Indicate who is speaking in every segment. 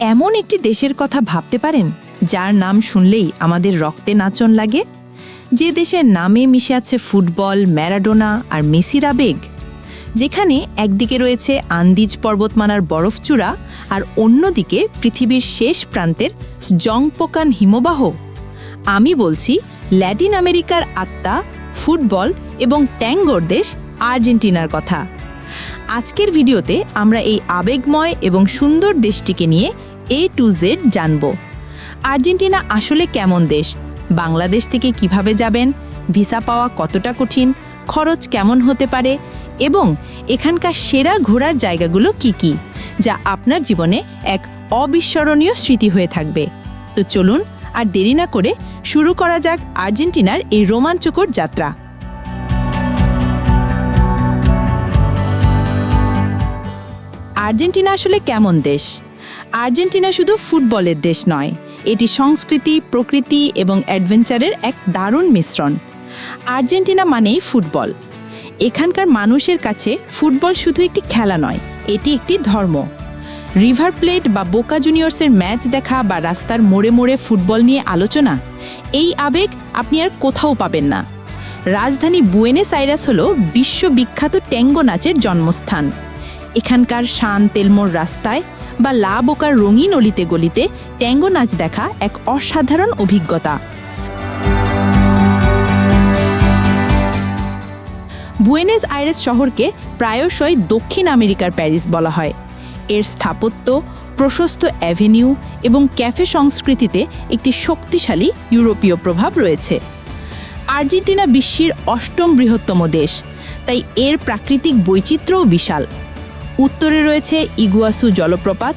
Speaker 1: এমন একটি দেশের কথা ভাবতে পারেন, যার নাম শুনলেই আমাদের রক্তে নাচন লাগে? যে দেশের নামে মিশে আছে ফুটবল, ম্যারাডোনা আর মেসির আবেগ। যেখানে একদিকে রয়েছে আন্দিজ পর্বতমানার বরফচূড়া আর অন্যদিকে পৃথিবীর শেষ প্রান্তের জংপোকান হিমবাহ। আমি বলছি ল্যাটিন আমেরিকার আত্মা, ফুটবল এবং ট্যাঙ্গোর দেশ আর্জেন্টিনার কথা। আজকের ভিডিওতে আমরা এই আবেগময় এবং সুন্দর দেশটিকে নিয়ে এ টু জেড জানব। আর্জেন্টিনা আসলে কেমন দেশ? বাংলাদেশ থেকে কীভাবে যাবেন? ভিসা পাওয়া কতটা কঠিন? খরচ কেমন হতে পারে? এবং এখানকার সেরা ঘোরার জায়গাগুলো কি কি? যা আপনার জীবনে এক অবিস্মরণীয় স্মৃতি হয়ে থাকবে। তো চলুন, আর দেরি না করে শুরু করা যাক আর্জেন্টিনার এই রোমাঞ্চকর যাত্রা। আর্জেন্টিনা আসলে কেমন দেশ? আর্জেন্টিনা শুধু ফুটবলের দেশ নয়, এটি সংস্কৃতি, প্রকৃতি এবং অ্যাডভেঞ্চারের এক দারুণ মিশ্রণ। আর্জেন্টিনা মানেই ফুটবল। এখানকার মানুষের কাছে ফুটবল শুধু একটি খেলা নয়, এটি একটি ধর্ম। রিভার প্লেট বা বোকা জুনিয়র্সের ম্যাচ দেখা বা রাস্তার মোড়ে মোড়ে ফুটবল নিয়ে আলোচনা, এই আবেগ আপনি আর কোথাও পাবেন না। রাজধানী বুয়েনেস আইরাস হল বিশ্ববিখ্যাত ট্যাঙ্গো নাচের জন্মস্থান। এখানকার শান তেলমোর রাস্তায় বা লা বোকার রঙিন অলিতে গলিতে ট্যাঙ্গো নাচ দেখা এক অসাধারণ অভিজ্ঞতা। বুয়েনেস আইরেস শহরকে প্রায়শই দক্ষিণ আমেরিকার প্যারিস বলা হয়। এর স্থাপত্য, প্রশস্ত অ্যাভিনিউ এবং ক্যাফে সংস্কৃতিতে একটি শক্তিশালী ইউরোপীয় প্রভাব রয়েছে। আর্জেন্টিনা বিশ্বের অষ্টম বৃহত্তম দেশ, তাই এর প্রাকৃতিক বৈচিত্র্যও বিশাল। উত্তরে রয়েছে ইগুয়াসু জলপ্রপাত,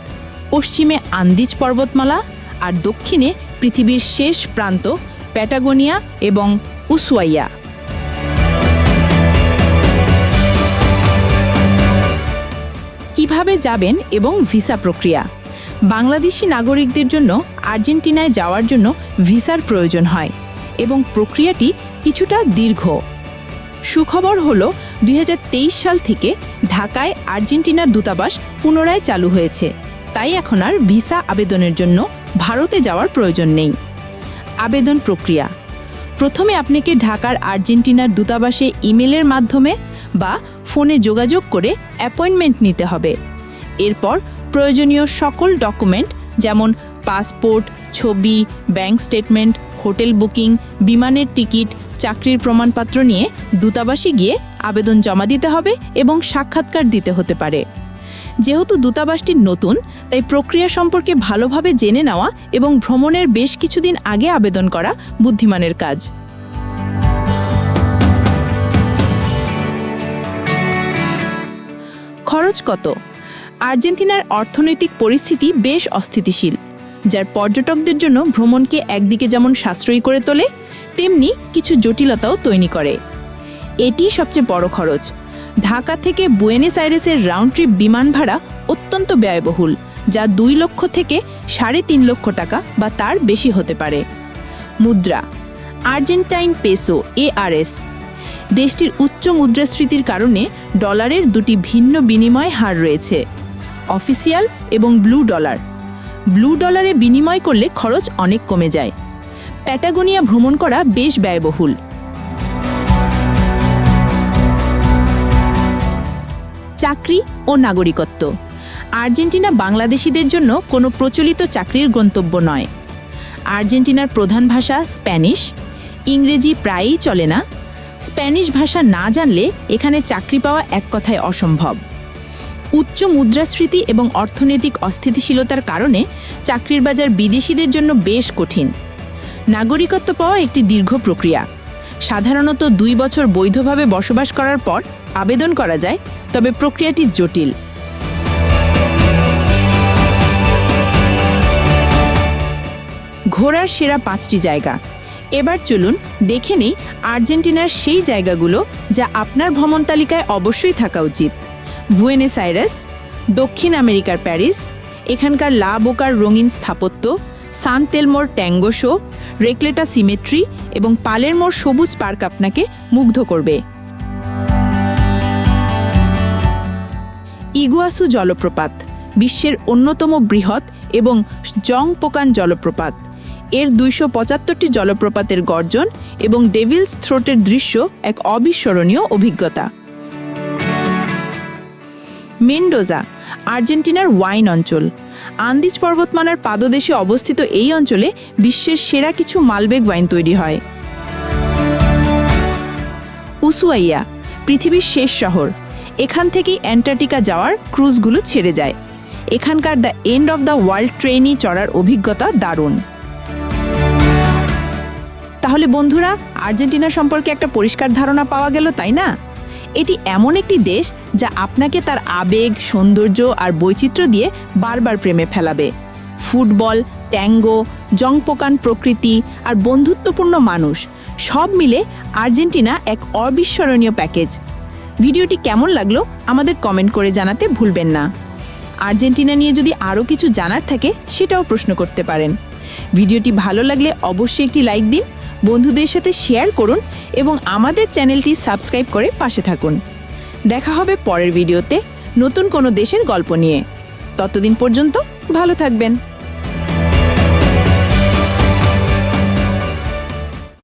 Speaker 1: পশ্চিমে আন্দিজ পর্বতমালা আর দক্ষিণে পৃথিবীর শেষ প্রান্ত প্যাটাগোনিয়া এবং উসুয়াইয়া। কীভাবে যাবেন এবং ভিসা প্রক্রিয়া? বাংলাদেশি নাগরিকদের জন্য আর্জেন্টিনায় যাওয়ার জন্য ভিসার প্রয়োজন হয় এবং প্রক্রিয়াটি কিছুটা দীর্ঘ। সুখবর হল দুই হাজার তেইশ সাল থেকে ঢাকায় আর্জেন্টিনার দূতাবাস পুনরায় চালু হয়েছে। তাই এখন আর ভিসা আবেদনের জন্য ভারতে যাওয়ার প্রয়োজন নেই। আবেদন প্রক্রিয়া। প্রথমে আপনাকে ঢাকার আর্জেন্টিনার দূতাবাসে ইমেলের মাধ্যমে বা ফোনে যোগাযোগ করে অ্যাপয়েন্টমেন্ট নিতে হবে। এরপর প্রয়োজনীয় সকল ডকুমেন্ট যেমন পাসপোর্ট, ছবি, ব্যাংক স্টেটমেন্ট, হোটেল বুকিং, বিমানের টিকিট, চাকরির প্রমাণপত্র নিয়ে দূতাবাসে গিয়ে আবেদন জমা দিতে হবে এবং সাক্ষাৎকার দিতে হতে পারে। যেহেতু দূতাবাসটি নতুন, তাই প্রক্রিয়া সম্পর্কে ভালোভাবে জেনে নেওয়া এবং ভ্রমণের বেশ কিছুদিন আগে আবেদন করা বুদ্ধিমানের কাজ। খরচ কত? আর্জেন্টিনার অর্থনৈতিক পরিস্থিতি বেশ অস্থিতিশীল, যার পর্যটকদের জন্য ভ্রমণকে একদিকে যেমন সাশ্রয়ী করে তোলে, তেমনি কিছু জটিলতাও তৈরি করে। এটি সবচেয়ে বড় খরচ। ঢাকা থেকে বুয়েনেস আইরেসের রাউন্ড ট্রিপ বিমান ভাড়া অত্যন্ত ব্যয়বহুল, যা দুই লক্ষ থেকে সাড়ে তিন লক্ষ টাকা বা তার বেশি হতে পারে। মুদ্রা, আর্জেন্টাইন পেসো এআরএস দেশটির উচ্চ মুদ্রাস্ফীতির কারণে ডলারের দুটি ভিন্ন বিনিময় হার রয়েছে, অফিসিয়াল এবং ব্লু ডলার। ব্লু ডলারে বিনিময় করলে খরচ অনেক কমে যায়। প্যাটাগোনিয়া ভ্রমণ করা বেশ ব্যয়বহুল। চাকরি ও নাগরিকত্ব। আর্জেন্টিনা বাংলাদেশিদের জন্য কোনো প্রচলিত চাকরির গন্তব্য নয়। আর্জেন্টিনার প্রধান ভাষা স্প্যানিশ, ইংরেজি প্রায়ই চলে না। স্প্যানিশ ভাষা না জানলে এখানে চাকরি পাওয়া এক কথায় অসম্ভব। উচ্চ মুদ্রাস্ফীতি এবং অর্থনৈতিক অস্থিতিশীলতার কারণে চাকরির বাজার বিদেশিদের জন্য বেশ কঠিন। নাগরিকত্ব পাওয়া একটি দীর্ঘ প্রক্রিয়া। সাধারণত দুই বছর বৈধভাবে বসবাস করার পর আবেদন করা যায় তবে প্রক্রিয়াটি জটিল। ঘোরার সেরা পাঁচটি জায়গা। এবার চলুন দেখে নেই আর্জেন্টিনার সেই জায়গাগুলো যা আপনার ভ্রমণ তালিকায় অবশ্যই থাকা উচিত। বুয়েনেস আইরেস, দক্ষিণ আমেরিকার প্যারিস, এখানকার লা বোকার রঙিন স্থাপত্য, সান তেলমোর ট্যাঙ্গো শো, রেকলেটা সিমেট্রি এবং পালের পালেরমোর সবুজ পার্ক আপনাকে মুগ্ধ করবে। ইগুয়াসু জলপ্রপাত, বিশ্বের অন্যতম বৃহৎ এবং জং পোকান জলপ্রপাত। এর দুইশো পঁচাত্তরটি জলপ্রপাতের গর্জন এবং ডেভিলস থ্রোটের দৃশ্য এক অবিস্মরণীয় অভিজ্ঞতা। মেন্ডোজা, আর্জেন্টিনার ওয়াইন অঞ্চল। আন্দিজ পর্বতমালার পাদদেশে অবস্থিত এই অঞ্চলে বিশ্বের সেরা কিছু মালবেগ ওয়াইন তৈরি হয়। উসুয়াইয়া, পৃথিবীর শেষ শহর। এখান থেকেই অ্যান্টার্কটিকা যাওয়ার ক্রুজগুলো ছেড়ে যায়। এখানকার the end of the world ট্রেনই চড়ার অভিজ্ঞতা দারুণ। তাহলে বন্ধুরা, আর্জেন্টিনা সম্পর্কে একটা পরিষ্কার ধারণা পাওয়া গেল, তাই না? এটি এমন একটি দেশ যা আপনাকে তার আবেগ, সৌন্দর্য আর বৈচিত্র্য দিয়ে বারবার প্রেমে ফেলাবে। ফুটবল, ট্যাঙ্গো, জংপোকান প্রকৃতি আর বন্ধুত্বপূর্ণ মানুষ সব মিলে আর্জেন্টিনা এক অবিস্মরণীয় প্যাকেজ। ভিডিওটি কেমন লাগল আমাদের কমেন্ট করে জানাতে ভুলবেন না। আর্জেন্টিনা নিয়ে যদি আরও কিছু জানার থাকে, সেটাও প্রশ্ন করতে পারেন। ভিডিওটি ভালো লাগলে অবশ্যই একটি লাইক দিন, বন্ধুদের সাথে শেয়ার করুন এবং আমাদের চ্যানেলটি সাবস্ক্রাইব করে পাশে থাকুন। দেখা হবে পরের ভিডিওতে নতুন কোনো দেশের গল্প নিয়ে। ততদিন পর্যন্ত ভালো থাকবেন।